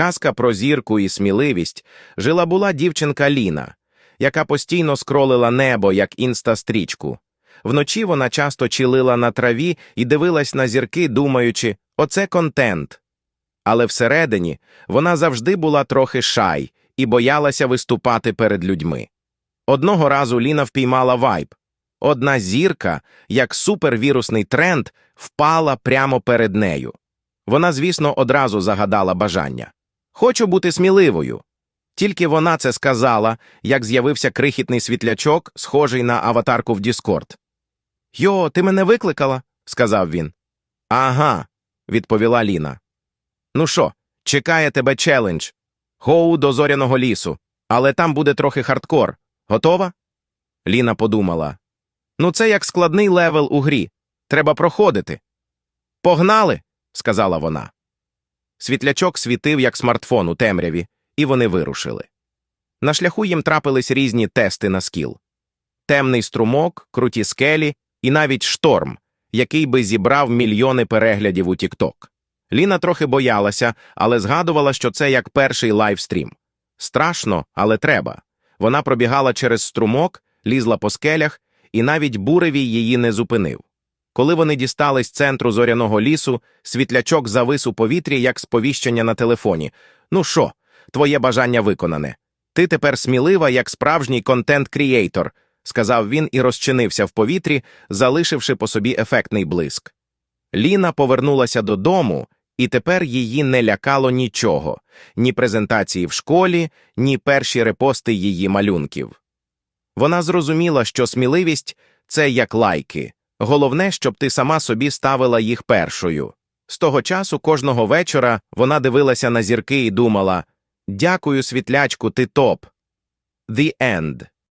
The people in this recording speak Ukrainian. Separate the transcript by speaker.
Speaker 1: Казка про зірку і сміливість жила була дівчинка Ліна, яка постійно скролила небо, як інстастрічку. Вночі вона часто чилила на траві і дивилась на зірки, думаючи, оце контент. Але всередині вона завжди була трохи шай і боялася виступати перед людьми. Одного разу Ліна впіймала вайб. Одна зірка, як супервірусний тренд, впала прямо перед нею. Вона, звісно, одразу загадала бажання. Хочу бути сміливою. Тільки вона це сказала, як з'явився крихітний світлячок, схожий на аватарку в Діскорд. Йо, ти мене викликала? сказав він. Ага, відповіла Ліна. Ну що, чекає тебе челендж. Гоу до зоряного лісу, але там буде трохи хардкор. Готова? Ліна подумала. Ну, це як складний левел у грі. Треба проходити. Погнали, сказала вона. Світлячок світив, як смартфон у темряві, і вони вирушили. На шляху їм трапились різні тести на скіл. Темний струмок, круті скелі і навіть шторм, який би зібрав мільйони переглядів у Тікток. Ліна трохи боялася, але згадувала, що це як перший лайвстрім. Страшно, але треба. Вона пробігала через струмок, лізла по скелях, і навіть буревій її не зупинив. Коли вони дістались центру зоряного лісу, світлячок завис у повітрі, як сповіщення на телефоні. Ну що, твоє бажання виконане. Ти тепер смілива, як справжній контент-крієйтор, сказав він і розчинився в повітрі, залишивши по собі ефектний блиск. Ліна повернулася додому, і тепер її не лякало нічого ні презентації в школі, ні перші репости її малюнків. Вона зрозуміла, що сміливість це як лайки. Головне, щоб ти сама собі ставила їх першою. З того часу кожного вечора вона дивилася на зірки і думала Дякую, світлячку, ти топ. The End